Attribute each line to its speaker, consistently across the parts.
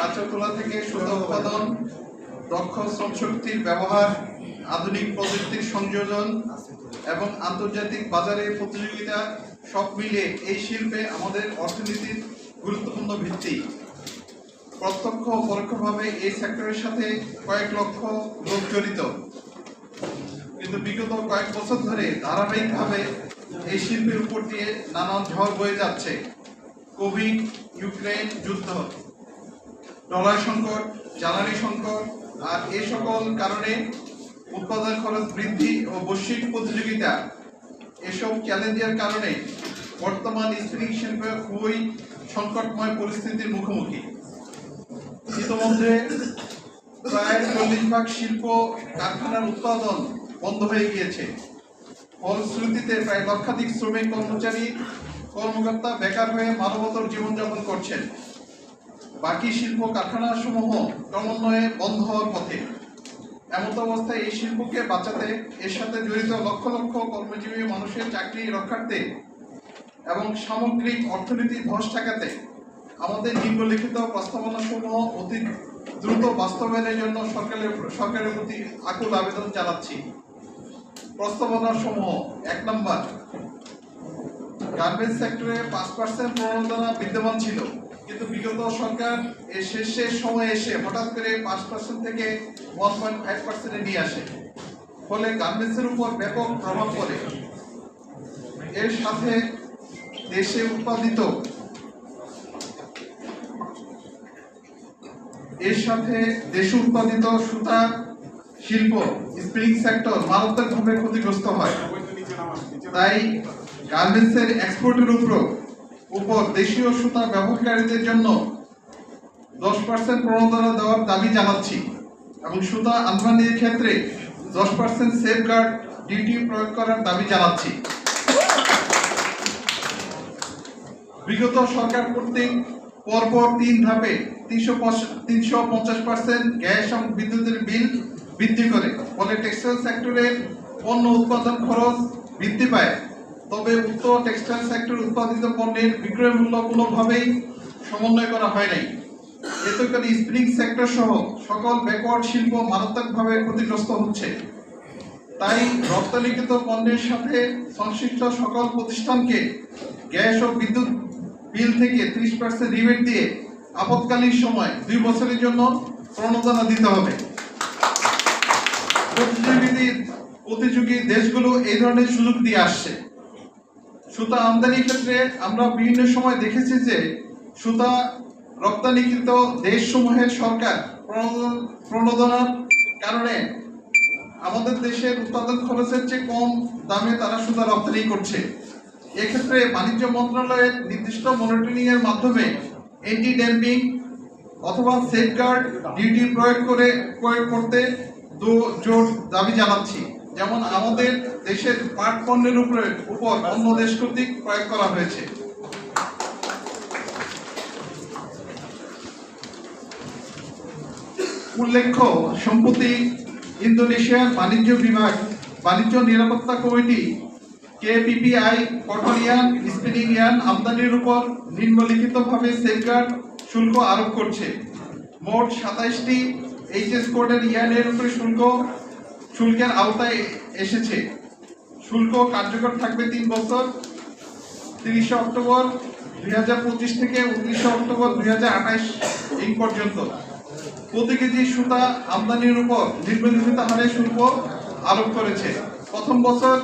Speaker 1: কাঁচা তোলা থেকে সুতা উৎপাদন, দক্ষ শ্রমশক্তির ব্যবহার, আধুনিক প্রযুক্তির সংযোজন এবং আন্তর্জাতিক বাজারে প্রতিযোগিতা, সব মিলে এই শিল্পে আমাদের অর্থনীতির গুরুত্বপূর্ণ ভিত্তি। প্রত্যক্ষ ও পরোক্ষভাবে এই সেক্টরের সাথে কয়েক লক্ষ লোক জড়িত। কিন্তু বিগত কয়েক বছর ধরে ধারাবাহিকভাবে এই শিল্পের উপর দিয়ে নানান ঝড় বয়ে যাচ্ছে। কোভিড, ইউক্রেন যুদ্ধ ডলার সংকট, জ্বালানি সংকট আর এ সকল কারণে উৎপাদন খরচ বৃদ্ধি ও বৈশ্বিক প্রতিযোগিতা এসব চ্যালেঞ্জের কারণে বর্তমান স্পিনিং শিল্প খুবই সংকটময় পরিস্থিতির মুখোমুখি। ইতিমধ্যে প্রায় চল্লিশ ভাগ শিল্প কারখানার উৎপাদন বন্ধ হয়ে গিয়েছে। ফলশ্রুতিতে প্রায় লক্ষাধিক শ্রমিক, কর্মচারী, কর্মকর্তা বেকার হয়ে মানবতর জীবনযাপন করছেন। বাকি শিল্প কারখানা সমূহ ক্রমান্বয়ে বন্ধ হওয়ার পথে। এমত অবস্থায় এই শিল্পকে বাঁচাতে এর সাথে জড়িত লক্ষ লক্ষ কর্মজীবী মানুষের চাকরি রক্ষার্থে এবং সামগ্রিক অর্থনীতি ধস ঠেকাতে আমাদের নিম্নলিখিত প্রস্তাবনা সমূহ অতি দ্রুত বাস্তবায়নের জন্য সরকারের সরকারের প্রতি আকুল আবেদন জানাচ্ছি। প্রস্তাবনা সমূহ এক নম্বর গার্মেন্টস সেক্টরে পাঁচ পার্সেন্ট প্রণোদনা বিদ্যমান ছিল। কিন্তু বিগত সরকার শেষ শেষ সময়ে এসে হঠাৎ করে পাঁচ পার্সেন্ট থেকে ওয়ান পয়েন্ট ফাইভ পার্সেন্টে নিয়ে আসে। ফলে গার্মেন্টসের উপর ব্যাপক প্রভাব পড়ে। এর সাথে দেশে উৎপাদিত এর সাথে দেশে উৎপাদিত সুতা, শিল্প স্পিনিং সেক্টর মারাত্মকভাবে ক্ষতিগ্রস্ত হয়। তাই গার্মেন্টসের এক্সপোর্টের উপর উপর দেশীয় সুতা ব্যবহারকারীদের জন্য দশ পার্সেন্ট প্রণোদনা দেওয়ার দাবি জানাচ্ছি এবং সুতা আমদানির ক্ষেত্রে দশ পার্সেন্ট সেফগার্ড ডিউটি প্রয়োগ করার দাবি জানাচ্ছি। বিগত সরকার কর্তৃক পরপর তিন ধাপে তিনশো তিনশো পঞ্চাশ পার্সেন্ট গ্যাস এবং বিদ্যুতের বিল বৃদ্ধি করে। ফলে টেক্সটাইল সেক্টরের পণ্য উৎপাদন খরচ বৃদ্ধি পায়। তবে উক্ত টেক্সটাইল সেক্টর উৎপাদিত পণ্যের বিক্রয় মূল্য কোনোভাবেই সমন্বয় করা হয় নাই। এতে করে স্প্রিং সেক্টর সহ সকল ব্যাকওয়ার্ড শিল্প মারাত্মকভাবে ক্ষতিগ্রস্ত হচ্ছে। তাই রপ্তানিকৃত পণ্যের সাথে সংশ্লিষ্ট সকল প্রতিষ্ঠানকে গ্যাস ও বিদ্যুৎ বিল থেকে ত্রিশ পার্সেন্ট রিবেট দিয়ে আপৎকালীন সময় দুই বছরের জন্য প্রণোদনা দিতে হবে। প্রতিযোগী প্রতিযোগী দেশগুলো এই ধরনের সুযোগ দিয়ে আসছে। সুতা আমদানির ক্ষেত্রে আমরা বিভিন্ন সময় দেখেছি যে সুতা রপ্তানিকৃত দেশসমূহের সরকার প্রণোদন- প্রণোদনার কারণে আমাদের দেশের উৎপাদন খরচের চেয়ে কম দামে তারা সুতা রপ্তানি করছে। এক্ষেত্রে বাণিজ্য মন্ত্রণালয়ের নির্দিষ্ট মনিটরিংয়ের মাধ্যমে এন্টি ড্যাম্পিং অথবা সেফগার্ড ডিউটি প্রয়োগ করে প্রয়োগ করতে জোর দাবি জানাচ্ছি। যেমন আমাদের দেশের পাট পণ্যের উপরে উপর অন্য দেশ কর্তৃক প্রয়োগ করা হয়েছে। উল্লেখ্য, সম্প্রতি ইন্দোনেশিয়ার বাণিজ্য বিভাগ বাণিজ্য নিরাপত্তা কমিটি কেপিপিআই কটনিয়ান স্পিনিং ইয়ান আমদানির উপর নিম্নলিখিতভাবে সেফগার্ড শুল্ক আরোপ করছে। মোট সাতাইশটি এইচএস কোডের ইয়ানের উপরে শুল্ক শুল্কের আওতায় এসেছে। শুল্ক কার্যকর থাকবে তিন বছর, তিরিশে অক্টোবর দুই হাজার পঁচিশ থেকে উনত্রিশে অক্টোবর দুই এই পর্যন্ত। প্রতি কেজি সুতা আমদানির উপর নিম্নলিখিত হারে শুল্ক আরোপ করেছে। প্রথম বছর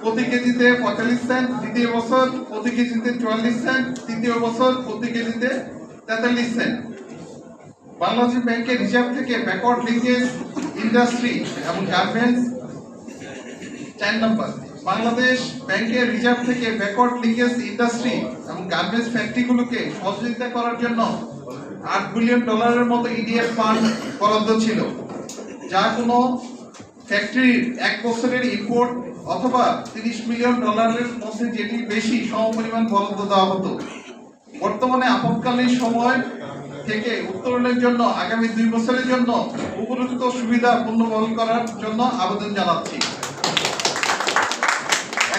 Speaker 1: প্রতি কেজিতে পঁয়তাল্লিশ সেন্ট, দ্বিতীয় বছর প্রতি কেজিতে চুয়াল্লিশ সেন্ট, তৃতীয় বছর প্রতি কেজিতে তেতাল্লিশ সেন্ট। বাংলাদেশ ব্যাংকের রিজার্ভ থেকে ব্যাকওয়ার্ড লিঙ্কেজ ইন্ডাস্ট্রি এবং গার্মেন্টস চার নম্বর বাংলাদেশ ব্যাংকের রিজার্ভ থেকে ব্যাকওয়ার্ড লিঙ্কেজ ইন্ডাস্ট্রি এবং গার্মেন্টস ফ্যাক্টরিগুলোকে সহযোগিতা করার জন্য আট বিলিয়ন ডলারের মতো ইডিএফ ফান্ড বরাদ্দ ছিল, যা কোনো ফ্যাক্টরির এক বছরের ইম্পোর্ট অথবা তিরিশ মিলিয়ন ডলারের মধ্যে যেটি বেশি সমপরিমাণ বরাদ্দ দেওয়া হতো। বর্তমানে আপৎকালীন সময় থেকে উত্তরণের জন্য আগামী দুই বছরের জন্য উপযুক্ত সুবিধা পুনর্বহল করার জন্য আবেদন জানাচ্ছি।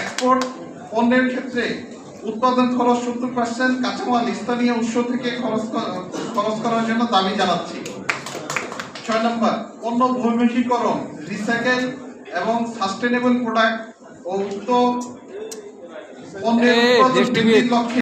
Speaker 1: এক্সপোর্ট পণ্যের ক্ষেত্রে উৎপাদন খরচ সত্তর পার্সেন্ট কাঁচামাল স্থানীয় উৎস থেকে খরচ খরচ করার জন্য দাবি জানাচ্ছি। ছয় নম্বর পণ্য বহুমুখীকরণ রিসাইকেল এবং সাস্টেনেবল প্রোডাক্ট ও উক্ত পণ্যের লক্ষ্যে